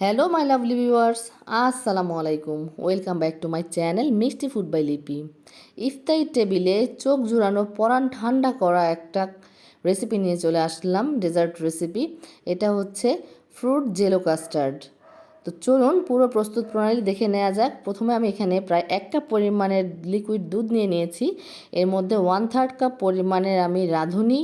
Hello my lovely viewers আসসালামু আলাইকুম welcome back to my channel Mishti food by Lipi ইফতারি টেবিলে চোখ জুড়ানো পরাণ ঠান্ডা করা একটা রেসিপি নিয়ে চলে আসলাম ডেজার্ট রেসিপি এটা হচ্ছে ফ্রুট জেলো কাস্টার্ড তো চলুন পুরো প্রস্তুত প্রণালী দেখে নেওয়া যাক। প্রথমে আমি এখানে প্রায় এক কাপ পরিমাণের লিকুইড দুধ নিয়ে নিয়েছি। এর মধ্যে ওয়ান থার্ড কাপ পরিমাণের আমি রাঁধুনি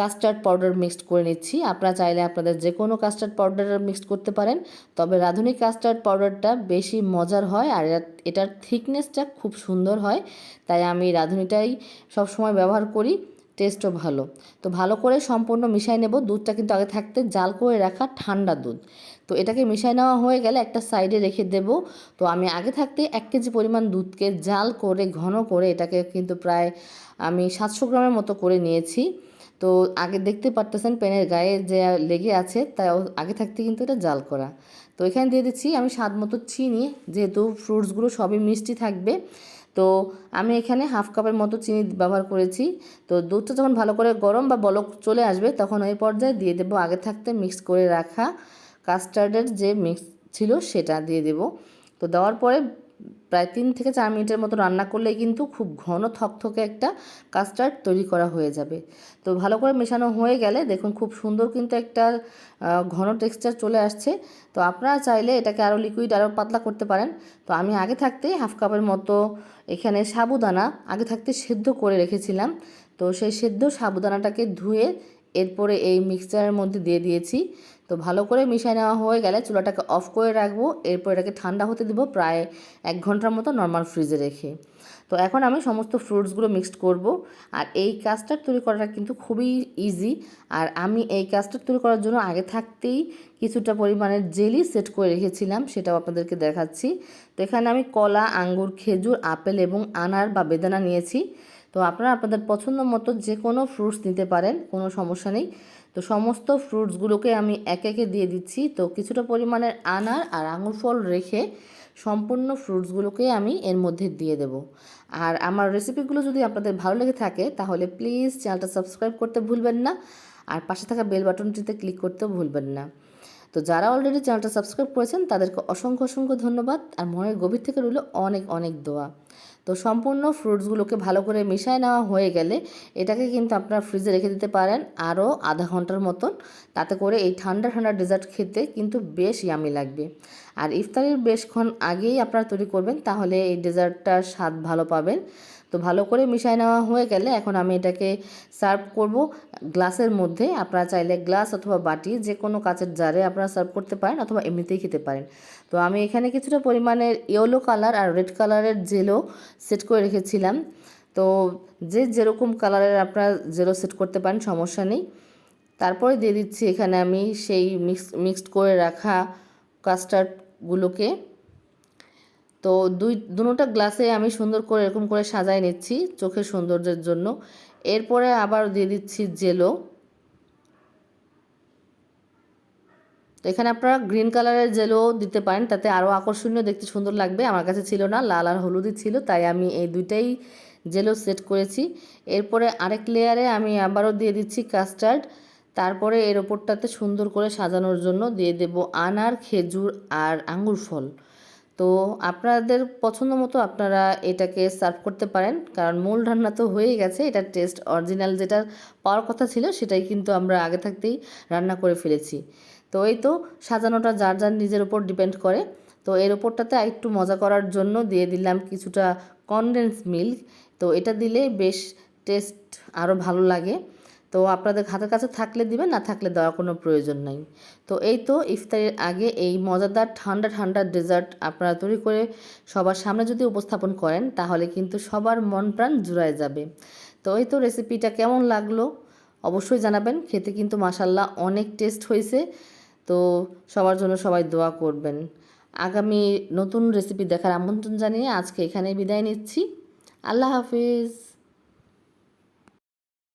কাস্টার্ড পাউডার মিক্সড করে নিচ্ছি। আপনারা চাইলে আপনাদের যে কোনো কাস্টার্ড পাউডার মিক্সড করতে পারেন। তবে রাঁধুনি কাস্টার্ড পাউডারটা বেশি মজার হয় আর এটার থিকনেসটা খুব সুন্দর হয়। তাই আমি রাঁধুনিটাই সবসময় ব্যবহার করি, টেস্টও ভালো। তো ভালো করে সম্পূর্ণ মিশাই নেব। দুধটা কিন্তু আগে থাকতে জাল করে রাখা ঠান্ডা দুধ। তো এটাকে মিশাই নেওয়া হয়ে গেলে একটা সাইডে রেখে দেব। তো আমি আগে থাকতে এক কেজি পরিমাণ দুধকে জাল করে, ঘন করে এটাকে কিন্তু প্রায় আমি সাতশো গ্রামের মতো করে নিয়েছি। তো আগে দেখতে পারতেছেন পেনের গায়ে যে লেগে আছে, তাই আগে থাকতে কিন্তু এটা জাল করা। তো এখানে দিয়ে দিচ্ছি আমি স্বাদ মতো চিনি, যেহেতু ফ্রুটসগুলো সবই মিষ্টি থাকবে। তো আমি এখানে হাফ কাপের মতো চিনি ব্যবহার করেছি। তো দুধটা যখন ভালো করে গরম বা বলক চলে আসবে, তখন ওই পর্যায়ে দিয়ে দেবো আগে থাকতে মিক্স করে রাখা কাস্টার্ডের যে মিক্স ছিল সেটা দিয়ে দেব। তো দেওয়ার পরে প্রায় তিন থেকে চার মিনিটের মতো রান্না করলেই কিন্তু খুব ঘন থকথকে একটা কাস্টার্ড তৈরি করা হয়ে যাবে। তো ভালো করে মেশানো হয়ে গেলে দেখুন খুব সুন্দর কিন্তু একটা ঘন টেক্সচার চলে আসছে। তো আপনারা চাইলে এটাকে আরও লিকুইড আরও পাতলা করতে পারেন। তো আমি আগে থাকতে হাফ কাপের মতো এখানে সাবুদানা আগে থাকতে সেদ্ধ করে রেখেছিলাম। তো সেই সেদ্ধ সাবুদানাটাকে ধুয়ে এরপরে এই মিক্সচারের মধ্যে দিয়ে দিয়েছি। তো ভালো করে মিশিয়ে নেওয়া হয়ে গেলে চুলাটাকে অফ করে রাখব। এরপর এটাকে ঠান্ডা হতে দেবো প্রায় এক ঘণ্টার মতো নর্মাল ফ্রিজে রেখে। তো এখন আমি সমস্ত ফ্রুটসগুলো মিক্সড করব। আর এই কাস্টার্ড তৈরি করাটা কিন্তু খুবই ইজি আর আমি এই কাস্টার্ড তৈরি করার জন্য আগে থাকতেই কিছুটা পরিমাণের জেলি সেট করে রেখেছিলাম, সেটাও আপনাদেরকে দেখাচ্ছি। তো এখানে আমি কলা, আঙ্গুর, খেজুর, আপেল এবং আনার বা বেদানা নিয়েছি। তো আপনারা আপনাদের পছন্দ মতো যে কোনো ফ্রুটস নিতে পারেন, কোনো সমস্যা নেই। তো সমস্ত ফ্রুটসগুলোকে আমি এক একে দিয়ে দিচ্ছি। তো কিছুটা পরিমাণের আনার আর আঙুর ফল রেখে সম্পূর্ণ ফ্রুটসগুলোকে আমি এর মধ্যে দিয়ে দেব। আর আমার রেসিপিগুলো যদি আপনাদের ভালো লেগে থাকে, তাহলে প্লিজ চ্যানেলটা সাবস্ক্রাইব করতে ভুলবেন না। আর পাশে থাকা বেল বাটনটিতে ক্লিক করতেও ভুলবেন না। তো যারা অলরেডি চ্যানেলটা সাবস্ক্রাইব করেছেন, তাদেরকে অসংখ্য অসংখ্য ধন্যবাদ। আর মনের গভীর থেকে রইল অনেক অনেক দোয়া। তো সম্পূর্ণ ফ্রুটসগুলোকে ভালো করে মিশায় নেওয়া হয়ে গেলে এটাকে কিন্তু আপনারা ফ্রিজে রেখে দিতে পারেন আরও আধা ঘণ্টার মতন। তাতে করে এই ঠান্ডা ঠান্ডা ডেজার্ট খেতে কিন্তু বেশ ইয়ামি লাগবে। আর ইফতারির বেশক্ষণ আগেই আপনারা তৈরি করবেন, তাহলে এই ডেজার্টটার স্বাদ ভালো পাবেন। তো ভালো করে মিশাই নেওয়া হয়ে গেলে এখন আমি এটাকে সার্ভ করব গ্লাসের মধ্যে। আপনারা চাইলে গ্লাস অথবা বাটি যে কোনো কাচের জারে আপনারা সার্ভ করতে পারেন অথবা এমনিতেই খেতে পারেন। তো আমি এখানে কিছুটা পরিমাণের ইয়েলো কালার আর রেড কালারের জেলো সেট করে রেখেছিলাম। তো যে যেরকম কালারের আপনারা জেলো সেট করতে পারেন, সমস্যা নেই। তারপরে দিয়ে দিচ্ছি এখানে আমি সেই মিক্স, মিক্সড করে রাখা কাস্টার্ডগুলোকে। তো দুই, দুটা গ্লাসে আমি সুন্দর করে এরকম করে সাজাই নিচ্ছি চোখের সৌন্দর্যের জন্য। এরপরে আবার দিয়ে দিচ্ছি জেলো। তো এখানে আপনারা গ্রিন কালারের জেলো দিতে পারেন, তাতে আরও আকর্ষণীয় দেখতে সুন্দর লাগবে। আমার কাছে ছিল না, লাল আর হলুদই ছিল, তাই আমি এই দুইটাই জেলো সেট করেছি। এরপরে আরেক লেয়ারে আমি আবারও দিয়ে দিচ্ছি কাস্টার্ড। তারপরে এর ওপরটাতে সুন্দর করে সাজানোর জন্য দিয়ে দেব আনার খেজুর আর আঙ্গুর ফল। তো আপনাদের পছন্দ মতো আপনারা এটাকে সার্ভ করতে পারেন। কারণ মূল রান্না তো হয়েই গেছে, এটার টেস্ট অরিজিনাল যেটা পাওয়ার কথা ছিল সেটাই কিন্তু আমরা আগে থাকতেই রান্না করে ফেলেছি। তো এই তো সাজানোটা যার যার নিজের উপর ডিপেন্ড করে। তো এর ওপরটাতে একটু মজা করার জন্য দিয়ে দিলাম কিছুটা কনডেন্স মিল্ক তো এটা দিলে বেশ টেস্ট আরও ভালো লাগে। তো আপনাদের হাতের কাছে থাকলে দিবেন, না থাকলে দেওয়ার কোনো প্রয়োজন নাই। তো এই তো ইফতারের আগে এই মজাদার ঠান্ডা ঠান্ডা ডেজার্ট আপনারা তৈরি করে সবার সামনে যদি উপস্থাপন করেন, তাহলে কিন্তু সবার মন প্রাণ জুড়ায় যাবে। তো এই তো রেসিপিটা কেমন লাগল? অবশ্যই জানাবেন, খেতে কিন্তু মাসাল্লাহ অনেক টেস্ট হয়েছে। তো সবার জন্য সবাই দোয়া করবেন। আগামী নতুন রেসিপি দেখার আমন্ত্রণ জানিয়ে আজকে এখানে বিদায় নিচ্ছি। আল্লাহ হাফিজ।